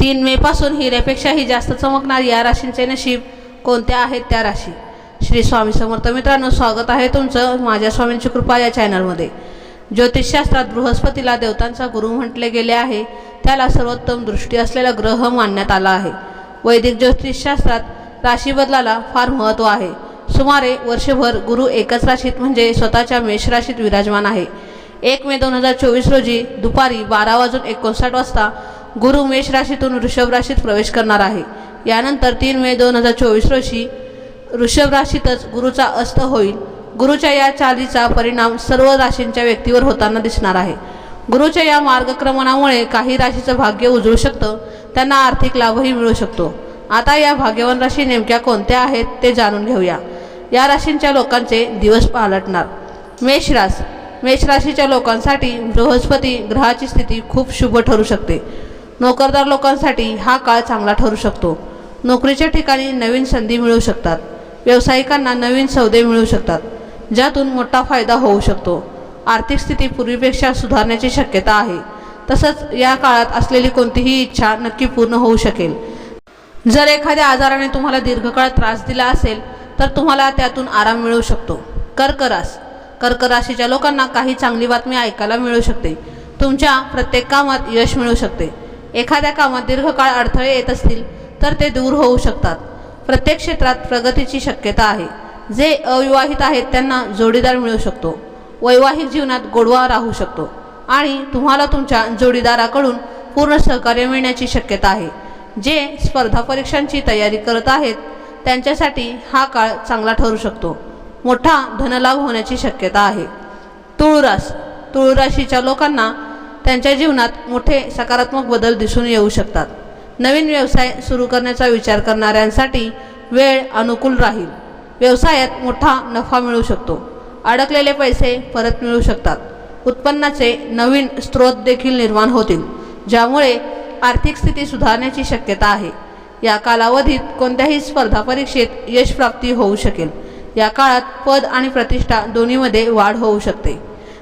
तीन मे पासून हिऱ्यापेक्षाही जास्त चमकणार या राशींचे नशीब कोणत्या आहेत त्या राशी? श्री स्वामी समर्थ मित्रांनो स्वागत आहे तुमचं माझ्या स्वामींची कृपा या चॅनलमध्ये. ज्योतिषशास्त्रात बृहस्पतीला देवतांचा गुरु म्हटले गेले आहे. त्याला सर्वोत्तम दृष्टी असलेला ग्रह मानण्यात आला आहे. वैदिक ज्योतिषशास्त्रात राशी बदलाला फार महत्त्व आहे. सुमारे वर्षभर गुरु एकच राशीत म्हणजे स्वतःच्या मेष राशीत विराजमान आहे. एक मे दोन हजार चोवीस रोजी दुपारी बारा वाजून एकोणसाठ वाजता गुरु मेष राशीतून वृषभ राशीत प्रवेश करणार आहे. यानंतर तीन मे दोन हजार चोवीस रोजी वृषभ राशीतच गुरुचा अस्त होईल. गुरुच्या या चालीचा परिणाम सर्व राशींच्या व्यक्तीवर होताना दिसणार आहे. गुरुच्या या मार्गक्रमणामुळे काही राशीचं भाग्य उजळू शकतं त्यांना आर्थिक लाभही मिळू शकतो. आता या भाग्यवान राशी नेमक्या कोणत्या आहेत ते जाणून घेऊया. या राशींच्या लोकांचे दिवस पालटणार. मेष रास मेष राशीच्या लोकांसाठी बृहस्पती ग्रहाची स्थिती खूप शुभ ठरू शकते. नोकरदार लोकांसाठी हा काळ चांगला ठरू शकतो. नोकरीच्या ठिकाणी नवीन संधी मिळू शकतात. व्यावसायिकांना नवीन सौदे मिळू शकतात ज्यातून मोठा फायदा होऊ शकतो. आर्थिक स्थिती पूर्वीपेक्षा सुधारण्याची शक्यता आहे. तसंच या काळात असलेली कोणतीही इच्छा नक्की पूर्ण होऊ शकेल. जर एखाद्या आजाराने तुम्हाला दीर्घकाळ त्रास दिला असेल तर तुम्हाला त्यातून आराम मिळू शकतो. कर्करास. कर्कराशीच्या कर्क राशीच्या लोकांना काही चांगली बातमी ऐकायला मिळू शकते. तुमच्या प्रत्येक कामात यश मिळू शकते. एखाद्या कामात दीर्घकाळ अडथळे येत असतील तर ते दूर होऊ शकतात. प्रत्येक क्षेत्रात प्रगतीची शक्यता आहे. जे अविवाहित आहेत त्यांना जोडीदार मिळू शकतो. वैवाहिक जीवनात गोडवा राहू शकतो. आणि तुम्हाला तुमच्या जोडीदाराकडून पूर्ण सहकार्य मिळण्याची शक्यता आहे. जे स्पर्धा परीक्षांची तयारी करत आहेत त्यांच्यासाठी हा काळ चांगला ठरू शकतो. मोठा धनलाभ होण्याची शक्यता आहे. तुळरास. तुळराशीच्या लोकांना त्यांच्या जीवनात मोठे सकारात्मक बदल दिसून येऊ शकतात. नवीन व्यवसाय सुरू करण्याचा विचार करणाऱ्यांसाठी वेळ अनुकूल राहील. व्यवसायात मोठा नफा मिळू शकतो. अडकलेले पैसे परत मिळू शकतात. उत्पन्नाचे नवीन स्रोत देखील निर्माण होतील ज्यामुळे आर्थिक स्थिती सुधारण्याची शक्यता आहे. या कालावधीत कोणत्याही स्पर्धा परीक्षेत यश प्राप्ती होऊ शकेल. या काळात पद आणि प्रतिष्ठा दोन्हीमध्ये वाढ होऊ शकते.